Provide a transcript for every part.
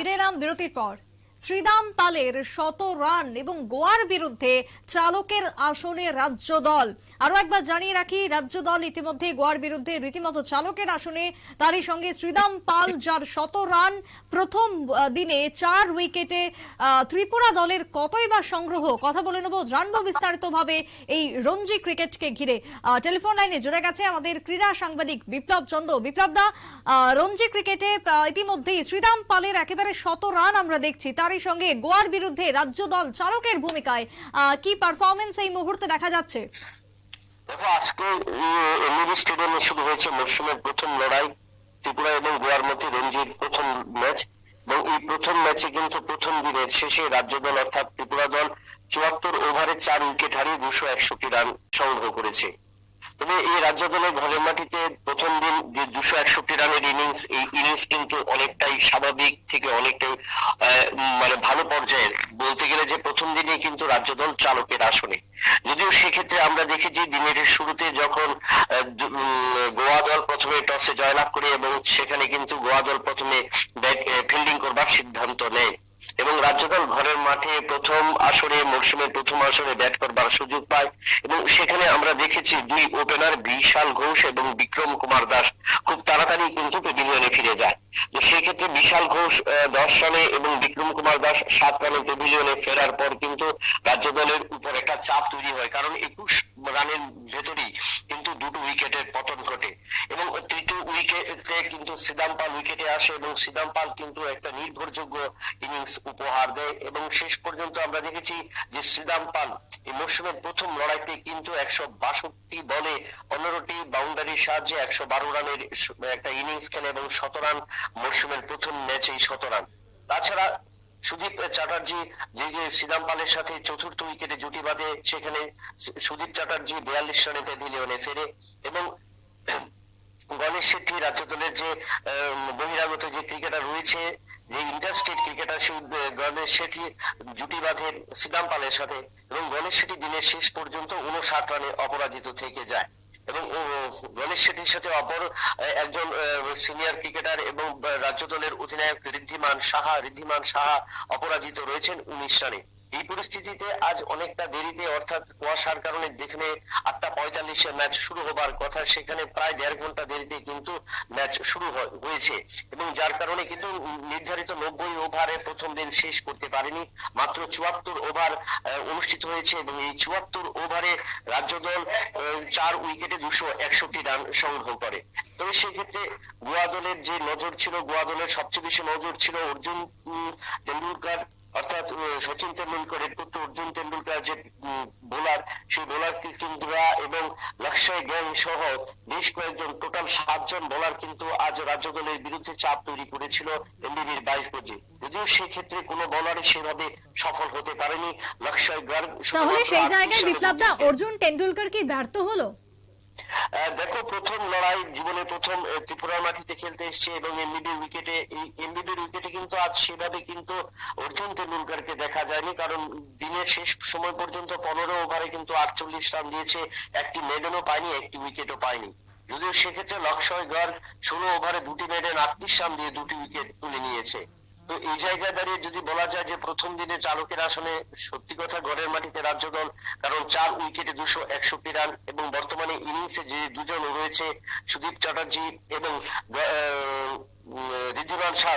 ফিরে এলাম বিরতির পর। শ্রীদাম পালের শত রান এবং গোয়ার বিরুদ্ধে চালকের আসনে রাজ্য দল। আরও একবার জানিয়ে রাখি, রাজ্য দল ইতিমধ্যে গোয়ার বিরুদ্ধে রীতিমতো চালকের আসনে। তারই সঙ্গে শ্রীদাম পাল যার শত রান, প্রথম দিনে চার উইকেটে ত্রিপুরা দলের কতই বা সংগ্রহ, কথা বলে নেব জানব বিস্তারিত ভাবে এই রঞ্জি ক্রিকেটকে ঘিরে। টেলিফোন লাইনে জুড়ে গেছে আমাদের ক্রীড়া সাংবাদিক বিপ্লব চন্দ্র বিপ্লব দা রঞ্জি ক্রিকেটে ইতিমধ্যেই শ্রীরাম পালের একেবারে শত রান আমরা দেখছি। তারই সঙ্গে গোয়ার বিরুদ্ধে রাজ্য দল চালকের ভূমিকায় কি পারফরমেন্স এই মুহূর্তে দেখা যাচ্ছে? দেখো, আজকে এমএবি স্টেডিয়ামে শুরু হয়েছে মরশুমের প্রথম লড়াই, ত্রিপুরা এবং গোয়ার মধ্যে রঞ্জির প্রথম ম্যাচ। এবং এই প্রথম ম্যাচে কিন্তু প্রথম দিনের শেষে রাজ্য দল অর্থাৎ ত্রিপুরা দল চুয়াত্তর ওভারে চার উইকেট হারিয়ে দুশো একষট্টি রান সংগ্রহ করেছে। তবে এই রাজ্য দলের ঘরের মাটিতে প্রথম দিন যে দুশো একষট্টি রানের ইনিংস এই ইনিংস কিন্তু অনেকটাই স্বাভাবিক থেকে অনেকটাই মানে ভালো পর্যায়ের। বলতে গেলে যে প্রথম দিনে কিন্তু রাজ্য দল চালকের আসনে। যদিও সেক্ষেত্রে আমরা দেখেছি দিনের শুরুতে যখন গোয়া দল প্রথমে টসে জয়লাভ করে এবং সেখানে কিন্তু গোয়া দল প্রথমে ফিল্ডিং করবার সিদ্ধান্ত নেয়। এবং ঘরের মাঠে প্রথম আসরে, মরশুমের প্রথম আসরে ব্যাট করবার সুযোগ পায় এবং সেখানে আমরা দেখেছি দুই ওপেনার বিশাল ঘোষ এবং বিক্রম কুমার দাস। খুব তাড়াতাড়ি কিন্তু পেভিলিয়নে ফিরে যায় সেক্ষেত্রে বিশাল ঘোষ দশ রানে এবং বিক্রম কুমার দাস সাত রানে পেভিলিয়নে ফেরার পর কিন্তু রাজ্য দলের উপর একটা চাপ তৈরি হয়। কারণ একুশ রানের ভেতরেই কিন্তু দুটো উইকেটের পতন ঘটে এবং তৃতীয় উইকেটে কিন্তু সিদাম পাল উইকেটে আসে এবং সিদাম পাল কিন্তু একটা নির্ভরযোগ্য ইনিংস উপহার দেয় এবং শেষ পর্যন্ত আমরা দেখেছি যে শ্রীরাম পাল এই মরশুমের প্রথম লড়াইতে কিন্তু একশো বাষট্টি বলে পনেরোটি বাউন্ডারির সাহায্যে একশো বারো রানের একটা ইনিংস খেলে এবং শত রান মরশুমের প্রথম ম্যাচেই শত রান। তাছাড়া সুদীপ চ্যাটার্জি যে শ্রীরাম পালের সাথে চতুর্থ উইকেটে জুটি বাঁধে, সেখানে সুদীপ চ্যাটার্জি বিয়াল্লিশ রানে প্যাভিলিয়নে ফেরে এবং গণেশ শেট্টি রাজ্য দলের যে বহিরাগত যে ক্রিকেটার রয়েছে, যে ইন্টার স্টেট ক্রিকেটার সেই গণেশ শেট্টি জুটি বাঁধে সিদাম পালের সাথে এবং গণেশ শেট্টি দিনের শেষ পর্যন্ত উনষাট রানে অপরাজিত থেকে যায়। এবং গণেশ শেঠির সাথে অপর একজন সিনিয়র ক্রিকেটার এবং রাজ্য দলের অধিনায়ক ঋদ্ধিমান সাহা ঋদ্ধিমান সাহা অপরাজিত রয়েছেন উনিশ রানে। এই পরিস্থিতিতে আজ অনেকটা দেরিতে, অর্থাৎ কুয়াশার কারণে যেখানে আটটা পঁয়তাল্লিশে ম্যাচ শুরু হবার কথা, সেখানে প্রায় দেড় ঘণ্টা দেরিতে কিন্তু ম্যাচ শুরু হয়- হয়েছে। এবং যার কারণে কিন্তু নির্ধারিত নব্বই ওভারে প্রথম দিন শেষ করতে পারেনি। মাত্র চুয়াত্তর ওভার অনুষ্ঠিত হয়েছে এবং এই চুয়াত্তর ওভারে রাজ্য দল চার উইকেটে দুশো একষট্টি রান সংগ্রহ করে। তবে সেক্ষেত্রে গোয়া দলের যে নজর ছিল, গোয়া দলের সবচেয়ে বেশি নজর ছিল অর্জুন তেন্ডুলকার অর্থাৎ সচিন তেন্ডুলকরের পুত্র অর্জুন তেন্ডুলকার যে বোলার সেই বোলার কৃষ্ণরা এবং লক্ষ্যয় জ্ঞান সহ বেশ কয়েকজন টোটাল সাতজন বোলার কিন্তু আজ রাজ্য দলের বিরুদ্ধে চাপ তৈরি করেছিল এনডিবির বাইশ গজে। যদিও সেক্ষেত্রে কোনো বোলারই সেভাবে সফল হতে পারেনি। লক্ষ্যয় গার্গ তাহলে সেই জায়গায় 38 বিপ্লব দা অর্জুন টেন্ডুলকার কি ব্যর্থ হলো? দেখো, প্রথম লড়াই, জীবনে প্রথম ত্রিপুরার মাটিতে খেলতে এসেছে এবং এমবিবির উইকেটে এই এমবিবির উইকেটে কিন্তু আজ সেভাবে কিন্তু অর্জুন তেন্ডুলকারকে দেখা যায়নি, কারণ দিনের শেষ সময় পর্যন্ত পনেরো ওভারে কিন্তু আটচল্লিশ রান দিয়েছে, একটি মেডেনও পায়নি, একটি উইকেটও পায়নি। যদিও সেক্ষেত্রে লক্ষ্যয় গড় ষোলো ওভারে দুটি মেডেন আটত্রিশ রান দিয়ে দুটি উইকেট তুলে নিয়েছে। তো এই জায়গায় দাঁড়িয়ে যদি বলা যায় যে প্রথম দিনে চালকের আসলে সত্যি কথা ঘরের মাটিতে রাজ্য দল, কারণ চার উইকেটে দুশো একষট্টি রান এবং বর্তমানে ইনিংসে যে দুজন রয়েছে, সুদীপ চ্যাটার্জি এবং ঋদ্ধিমান শাহ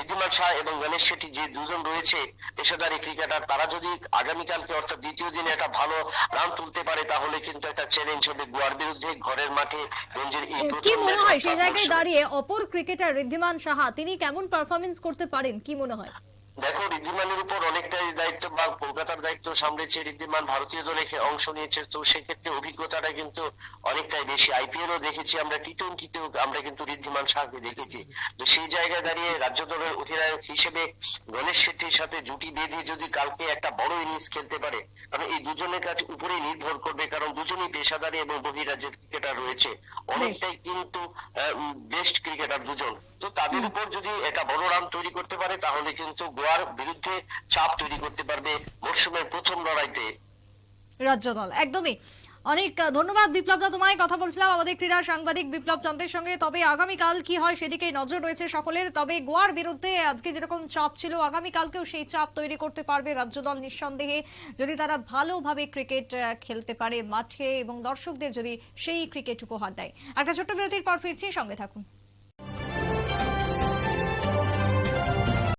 ঋদ্ধিমান শাহ এবং গণেশ শেঠি যে দুজন রয়েছে পেশাদারি ক্রিকেটার তারা যদি আগামীকালকে অর্থাৎ দ্বিতীয় দিনে একটা ভালো রান তুলতে পারে তাহলে কিন্তু একটা চ্যালেঞ্জ হবে গোয়ার বিরুদ্ধে ঘরের মাঠে রঞ্জির এই কি মনে হয় সে জায়গায় দাঁড়িয়ে অপর ক্রিকেটার ঋদ্ধিমান সাহা তিনি কেমন পারফরমেন্স করতে পারেন? কি মনে হয়? দেখো ঋদ্ধিমানের উপর অনেকটাই দায়িত্ব বা কলকাতার দায়িত্ব সামলেছে ঋদ্ধিমান ভারতীয় দলে অংশ নিয়েছে তো সেক্ষেত্রে অভিজ্ঞতাটা কিন্তু অনেকটাই বেশি। আইপিএলও দেখেছি আমরা টি টোয়েন্টিতেও আমরা কিন্তু ঋদ্ধিমান শাহকে দেখেছি। তো সেই জায়গায় দাঁড়িয়ে রাজ্য দলের অধিনায়ক হিসেবে গণেশ শেট্টির সাথে জুটি বেঁধে যদি কালকে একটা বড় ইনিংস খেলতে পারে কারণ এই দুজনের কাছে উপরেই নির্ভর করবে কারণ দুজনই পেশাদারি এবং বহিরাজ্যের ক্রিকেটার রয়েছে। অনেকটাই কিন্তু বেস্ট ক্রিকেটার দুজন। তো তাদের উপর যদি একটা বড় রান তৈরি করতে পারে তাহলে কিন্তু গোয়ার বিরুদ্ধে চাপ তৈরি করতে পারবে মরশুমের প্রথম লড়াইতে। রাজ্য দল একদমই। অনেক ধন্যবাদ বিপ্লব দা তোমায় কথা বলছিলাম আমাদের ক্রীড়া সাংবাদিক বিপ্লব চন্দ্রের সঙ্গে। তবে আগামীকাল কি হয় সেদিকে নজর রয়েছে সকলের। তবে গোয়ার বিরুদ্ধে আজকে যেরকম চাপ ছিল আগামীকালকেও সেই চাপ তৈরি করতে পারবে রাজ্য দল নিঃসন্দেহে। যদি তারা ভালোভাবে ক্রিকেট খেলতে পারে মাঠে এবং দর্শকদের যদি সেই ক্রিকেট উপহার দেয়। একটা ছোট্ট বিরতির পর ফিরছি সঙ্গে থাকুন।